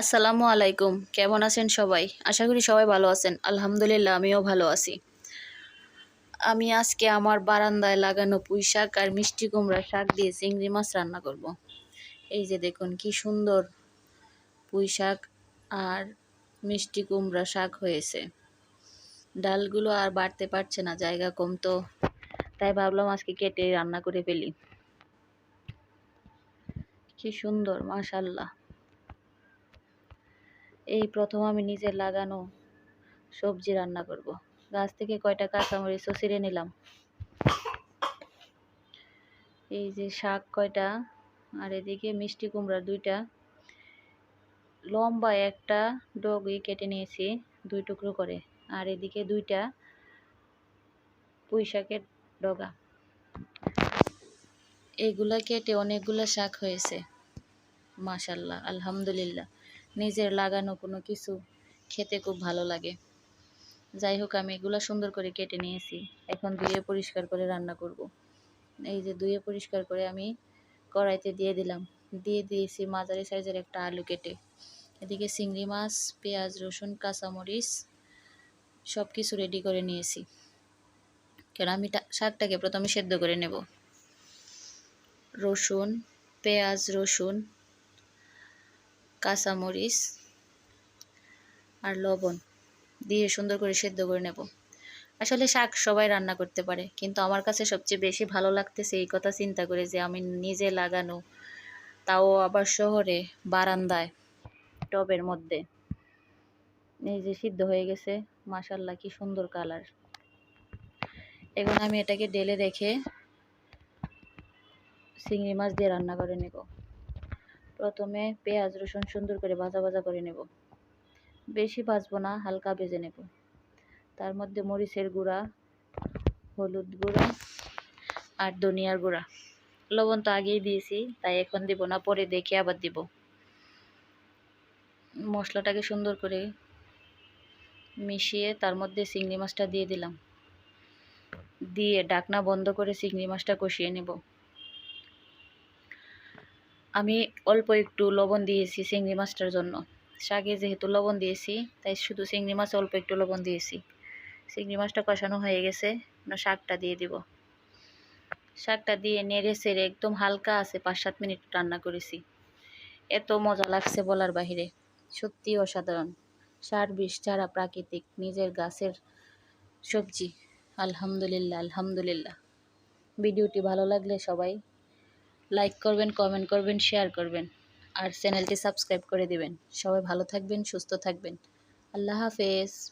আসসালামু আলাইকুম। কেমন আছেন সবাই? আশা করি সবাই ভালো আছেন। আলহামদুলিল্লাহ, আমিও ভালো আছি। আমি আজকে আমার বারান্দায় লাগানো পুঁই শাক আর মিষ্টি কুমড়া শাক দিয়ে চিংড়ি মাছ রান্না করব। এই যে দেখুন, কি সুন্দর পুঁই শাক আর মিষ্টি কুমড়া শাক হয়েছে। ডালগুলো আর বাড়তে পারছে না, জায়গা কম তো। তাই ভাবলাম আজকে কেটে রান্না করে ফেলি। কি সুন্দর মাশাল্লাহ এই প্রথম আমি নিজে লাগানো সবজি রান্না করব। গাছ থেকে কয়টা কাঁচামরিচও ছিঁড়ে নিলাম। এই যে শাক কয়টা, আর এদিকে মিষ্টি কুমড়া দুইটা। লম্বা একটা ডগই কেটে নিয়েছি দুই টুকরো করে, আর এদিকে দুইটা পুঁই শাকের ডগা। এগুলা কেটে অনেকগুলো শাক হয়েছে। মাশাল্লাহ, আলহামদুলিল্লাহ। নিজের লাগানো কোনো কিছু খেতে খুব ভালো লাগে। যাই হোক, আমি এগুলো সুন্দর করে কেটে নিয়েছি। এখন ধুয়ে পরিষ্কার করে রান্না করব। এই যে ধুয়ে পরিষ্কার করে আমি কড়াইতে দিয়ে দিলাম। দিয়ে দিয়েছি মাঝারি সাইজের একটা আলু কেটে। এদিকে চিংড়ি মাছ, পেঁয়াজ, রসুন, কাঁচামরিচ সব কিছু রেডি করে নিয়েছি। কেন, আমি শাকটাকে প্রথমে সেদ্ধ করে নেব। রসুন, পেঁয়াজ, রসুন কাঁচামরিচ আর লবণ দিয়ে সুন্দর করে সেদ্ধ করে নেব। আসলে শাক সবাই রান্না করতে পারে, কিন্তু আমার কাছে সবচেয়ে বেশি ভালো লাগতেছে এই কথা চিন্তা করে যে আমি নিজে লাগানো, তাও আবার শহরে বারান্দায়, টবের মধ্যে। এই যে সিদ্ধ হয়ে গেছে মাসাল্লাহ কি সুন্দর কালার। এখন আমি এটাকে ডেলে রেখে চিংড়ি মাছ দিয়ে রান্না করে নেব। প্রথমে পেঁয়াজ, রসুন সুন্দর করে ভাজা ভাজা করে নেব। বেশি ভাজবো না, হালকা ভেজে নেব। তার মধ্যে মরিচের গুঁড়া, হলুদ গুঁড়া আর ধনিয়ার গুঁড়া। লবণ তো আগেই দিয়েছি, তাই এখন দিব না, পরে দেখে আবার দিব। মশলাটাকে সুন্দর করে মিশিয়ে তার মধ্যে চিংড়ি মাছটা দিয়ে দিলাম। দিয়ে ডাকনা বন্ধ করে চিংড়ি মাছটা কষিয়ে নেব। আমি অল্প একটু লবণ দিয়েছি চিংড়ি মাছটার জন্য। শাকে যেহেতু লবণ দিয়েছি, তাই শুধু চিংড়ি মাছ অল্প একটু লবণ দিয়েছি। চিংড়ি মাছটা কষানো হয়ে গেছে শাকটা দিয়ে দিব। শাকটা দিয়ে নেড়ে সেড়ে একদম হালকা আছে পাঁচ সাত মিনিট রান্না করেছি। এত মজা লাগছে বলার বাহিরে, সত্যি অসাধারণ। সার বিষ ছাড়া প্রাকৃতিক, নিজের গাছের সবজি। আলহামদুলিল্লাহ আলহামদুলিল্লাহ। ভিডিওটি ভালো লাগলে সবাই লাইক করবেন কমেন্ট করবেন শেয়ার করবেন। আর চ্যানেলটি সাবস্ক্রাইব করে দিবেন। সবাই ভালো থাকবেন, সুস্থ থাকবেন। আল্লাহ হাফেজ।